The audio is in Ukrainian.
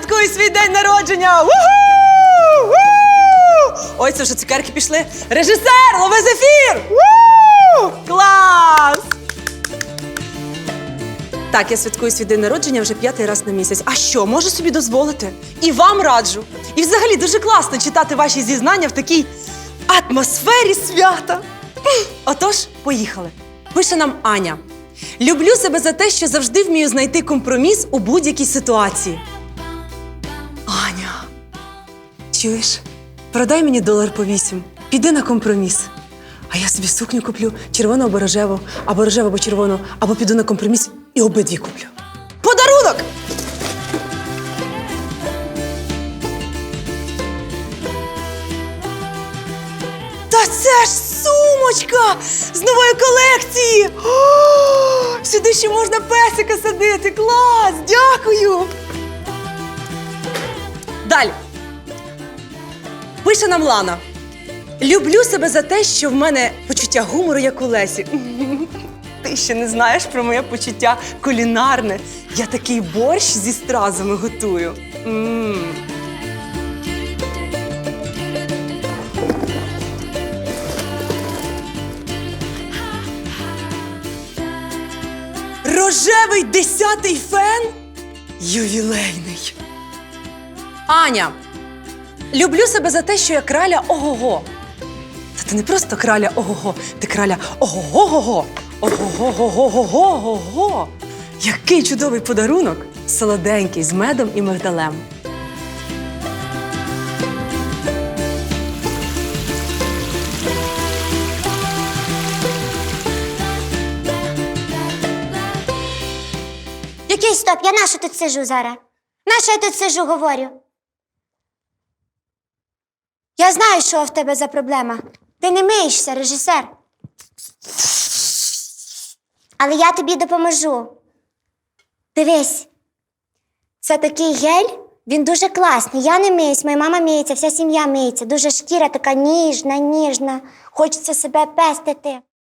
святкую свій день народження! Уху! Ой, це вже цукерки пішли. Режисер, лови зефір! Клас! Так, я святкую свій день народження вже п'ятий раз на місяць. А що, можу собі дозволити? І вам раджу. І взагалі дуже класно читати ваші зізнання в такій атмосфері свята. Отож, поїхали. Пише нам Аня. Люблю себе за те, що завжди вмію знайти компроміс у будь-якій ситуації. Чуєш? Продай мені долар по вісім. Піди на компроміс. А я собі сукню куплю червону або рожеву, або рожеву або червону, або піду на компроміс і обидві куплю. Подарунок! Та це ж сумочка з нової колекції! О, сюди ще можна песика садити. Клас! Дякую! Далі. Пише нам Лана. Люблю себе за те, що в мене почуття гумору, як у Лесі. Ти ще не знаєш про моє почуття кулінарне. Я такий борщ зі стразами готую. М. Рожевий десятий фен? Ювілейний. Аня, люблю себе за те, що я краля ого-го. Та ти не просто краля ого-го, ти краля ого-го-го-го. Ого-го-го-го-го-го. Який чудовий подарунок! Солоденький з медом і мигдалем. Який стоп? Я нащо тут сижу зараз? Нащо я тут сижу, говорю? Я знаю, що в тебе за проблема. Ти не миєшся, режисер. Але я тобі допоможу. Дивись, це такий гель, він дуже класний. Я не миюсь, моя мама миється, вся сім'я миється. Дуже шкіра така ніжна, ніжна. Хочеться себе пестити.